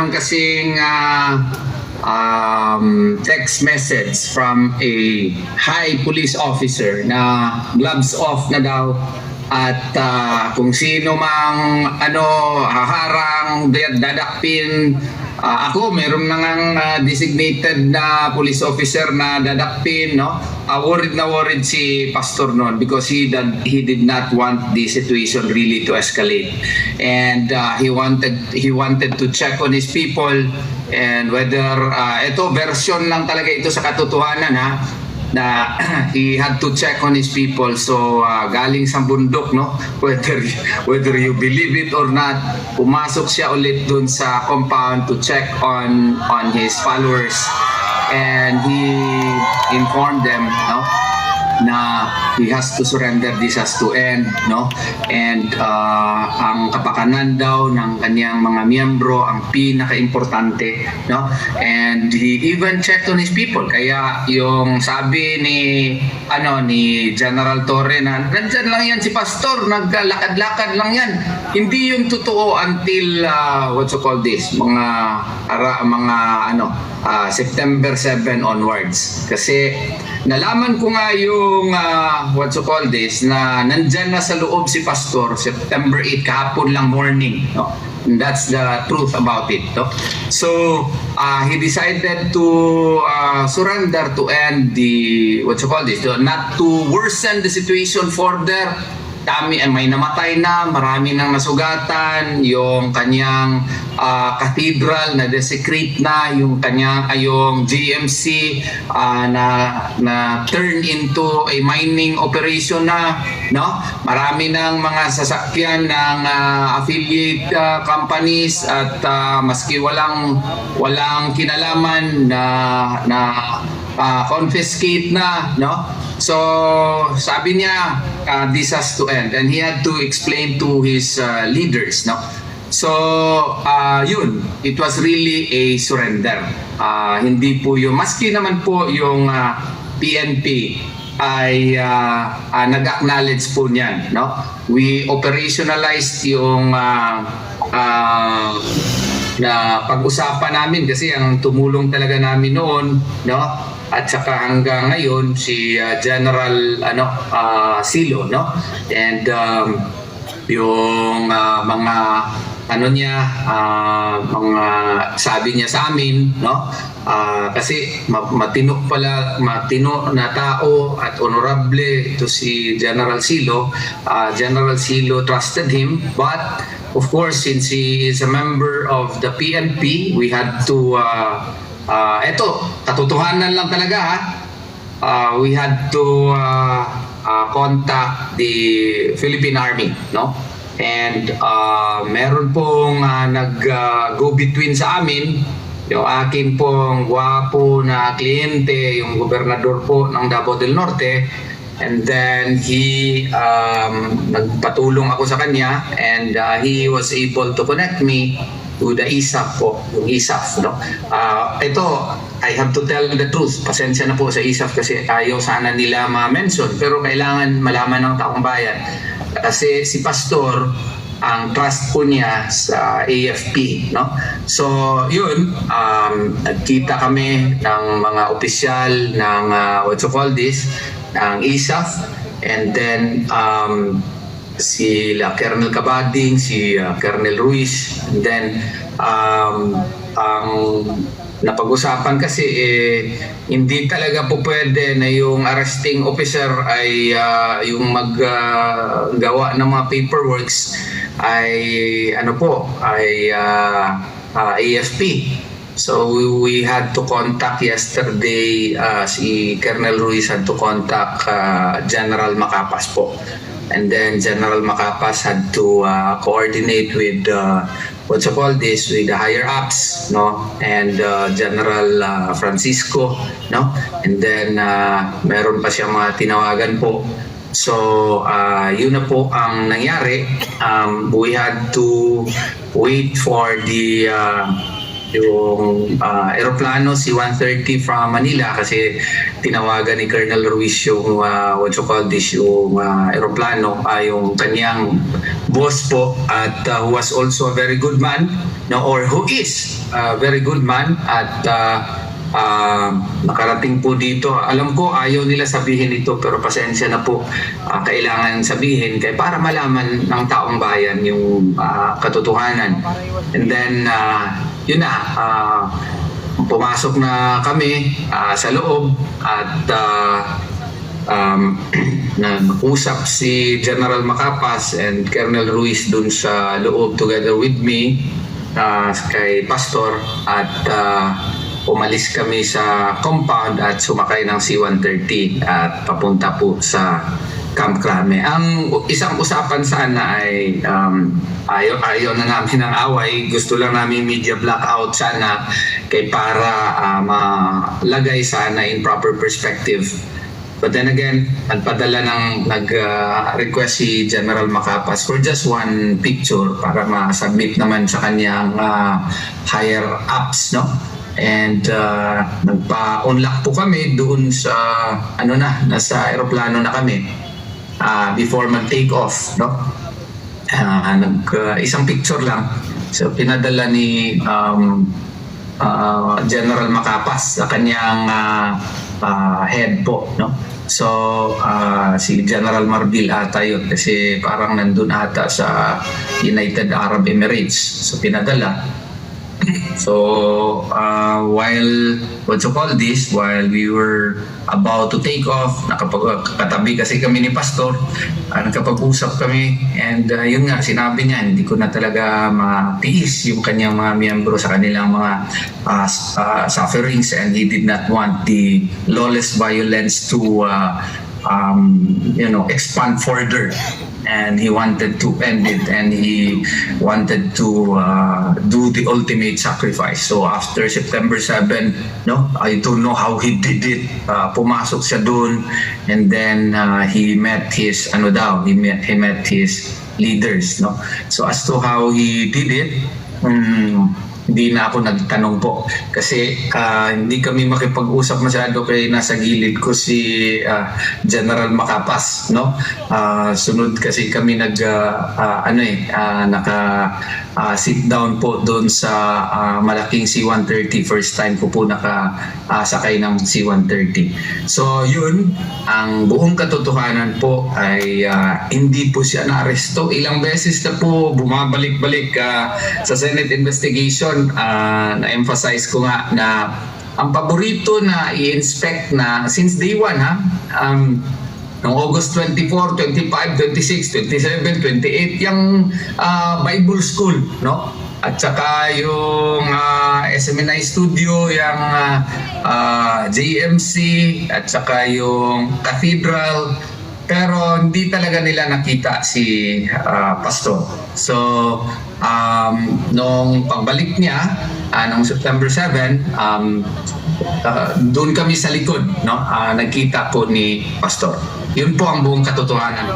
meron kasing ah, um, text message from a high police officer na gloves off na daw at ah, kung sino mang ano haharang dad- dadakpin Ah, ako meron na ngang ah, designated na police officer na dadakpin no? Ah, worried na worried si pastor noon because he did, he did not want the situation really to escalate. And ah, he wanted he wanted to check on his people and whether ah, ito version lang talaga ito sa katotohanan ha na he had to check on his people. So ah, galing sa bundok no? Whether whether you believe it or not pumasok siya ulit dun sa compound to check on on his followers. And he informed them no? Na he has to surrender this has to end no? And ah, ang kapakanan daw ng kanyang mga miyembro ang pinaka-importante no? And he even checked on his people. Kaya yung sabi ni ano ni General Torre na nandyan lang yan si pastor naglalakad-lakad lang yan. Hindi yun totoo until ah, what you call this? Mga ara, mga ano ah, September 7 onwards. Kasi nalaman ko nga yung ah, what you call this na nandyan na sa loob si pastor September 8 kahapon lang morning no And that's the truth about it no? so ah, he decided to ah, surrender to end the what you call this not to worsen the situation further dami eh, may namatay na, marami nang nasugatan, yung kanyang ah, cathedral na desecrate na, yung kanyang ay yung GMC ah, na na turn into a mining operation na, no? Marami ng mga sasakyan ng ah, affiliate ah, companies at ah, maski walang walang kinalaman na na ah, confiscate na, no? So, sabi niya, uh, this has to end. And he had to explain to his uh, leaders, no? So, uh, yun, it was really a surrender. Uh, hindi po yung, maski naman po yung uh, PNP ay uh, uh, nag-acknowledge po niyan, no? We operationalized yung uh, uh, na pag-usapan namin kasi ang tumulong talaga namin noon, no? At saka hanggang ngayon si uh, General ano uh, Silo, no? And um, yung uh, mga ano niya uh, mga sabi niya sa amin no Ah, kasi ma- matino pala matino na tao at honorable to si General Silo Ah, General Silo trusted him but of course since he is a member of the PNP we had to uh, uh, eto katotohanan lang talaga ha uh, we had to uh, uh, contact the Philippine Army, no? And uh, meron pong uh, nag-go between sa amin, yung akin pong gwapo na kliyente, yung gobernador po ng Davao del Norte, and then he um, nagpatulong ako sa kanya and uh, he was able to connect me to the ISAF po, yung ISAF, no? Ah, ito, I have to tell the truth. Pasensya na po sa ISAF kasi ayaw sana nila ma-mention. Pero kailangan malaman ng taong bayan. Kasi si Pastor, ang trust po niya sa AFP, no? So, yun, um, nagkita kami ng mga opisyal ng, uh, what you call this, ng ISAF. And then, um, si La Colonel Cabading, si uh, Colonel Ruiz, and then um, ang napag-usapan kasi eh, hindi talaga po pwede na yung arresting officer ay ah, yung maggawa ng mga paperworks ay ano po ay ah, ah, AFP So we, we had to contact yesterday uh, si Colonel Ruiz had to contact uh, General Macapas po. And then General Macapas had to uh, coordinate with uh, what you call this with the higher ups, no? And uh, General uh, Francisco, no? And then uh, meron pa siyang mga tinawagan po So, uh, yun na po ang nangyari. Um, we had to wait for the uh, yung ah, aeroplano C-130 from Manila kasi tinawagan ni Colonel Ruiz yung uh, what you call this yung ah, aeroplano ay yung kanyang boss po at ah, who was also a very good man no or who is a very good man at ah, ah, nakarating po dito. Alam ko ayaw nila sabihin ito pero pasensya na po ah, kailangan sabihin kaya para malaman ng taong bayan yung ah, katotohanan. And then ah, yun na ah, pumasok na kami ah, sa loob at ah, um, nag-usap si General Macapas and Colonel Ruiz dun sa loob together with me uh, kay Pastor at uh, umalis kami sa compound at sumakay ng C-130 at papunta po sa Camp Crame. Ang isang usapan sana ay um, ayaw, ayaw na namin ng away. Gusto lang namin media blackout sana kay para uh, malagay sana in proper perspective But then again, nagpadala ng nag-request si General Macapas for just one picture para ma-submit naman sa kanyang uh, higher ups, no? And uh, nagpa-unlock po kami doon sa ano na, nasa eroplano na kami uh, before mag-take off, no? Uh, nag, uh, isang picture lang. So pinadala ni um, uh, General Macapas sa kanyang uh, uh, head po, no? So, uh, si General Marbil ata yun kasi parang nandun ata sa United Arab Emirates. So, pinadala. So, uh, while, what you call this, while we were about to take off, nakapagkatabi kasi kami ni Pastor, uh, nakapag-usap kami, and uh, yun nga, sinabi niya, hindi ko na talaga matiis yung kanyang mga miyembro sa kanilang mga uh, uh, sufferings, and he did not want the lawless violence to uh, um, you know, expand further. And he wanted to end it and he wanted to uh, do the ultimate sacrifice. So after September 7, no, I don't know how he did it. Uh, pumasok siya doon and then uh, he met his, ano daw, he met, he met his leaders, no. So as to how he did it, um, hindi na ako nagtanong po. Kasi ah, hindi kami makipag-usap masyado kay nasa gilid ko si ah, General Macapas no? Ah, sunod kasi kami nag ah, ah, ano eh ah, naka ah, sit down po doon sa ah, malaking C130 first time ko po naka ah, sakay ng C130 so yun ang buong katotohanan po ay ah, hindi po siya naaresto. Ilang beses na po bumabalik-balik ah, sa Senate investigation ah, na-emphasize ko nga na ang paborito na i-inspect na since day one ha um, Noong August 24, 25, 26, 27, 28, yung ah, Bible School, no? At saka yung ah, SMNI Studio, yung ah, ah, JMC, at saka yung Cathedral. Pero hindi talaga nila nakita si ah, Pastor. So, um, nung pagbalik niya, ah, nung September 7, um, ah, doon kami sa likod, no? Ah, nagkita po ni Pastor. Yun po ang buong katotohanan.